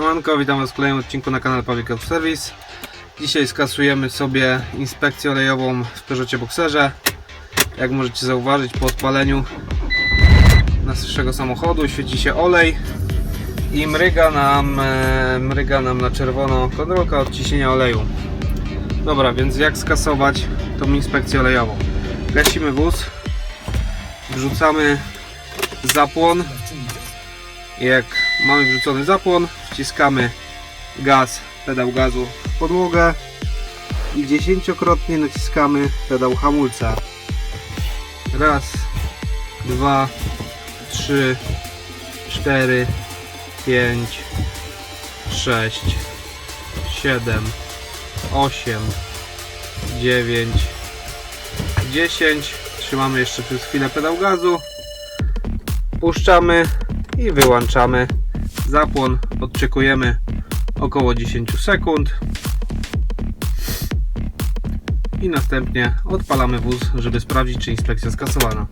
Siemanko, witam Was w kolejnym odcinku na kanale Public Auto Service. Dzisiaj skasujemy sobie inspekcję olejową w Peugeotie Boxerze. Jak możecie zauważyć po odpaleniu naszego samochodu świeci się olej i mryga nam, e, mryga nam na czerwono kontrolka odciśnienia oleju. Dobra, więc jak skasować tą inspekcję olejową? Gasimy wóz, wrzucamy zapłon jak mamy wrzucony zapłon, wciskamy gaz, pedał gazu w podłogę i dziesięciokrotnie naciskamy pedał hamulca. Raz, dwa, trzy, cztery, pięć, sześć, siedem, osiem, dziewięć, dziesięć. Trzymamy jeszcze przez chwilę pedał gazu. Puszczamy i wyłączamy zapłon. Odczekujemy około 10 sekund. I następnie odpalamy wóz, żeby sprawdzić, czy inspekcja skasowana.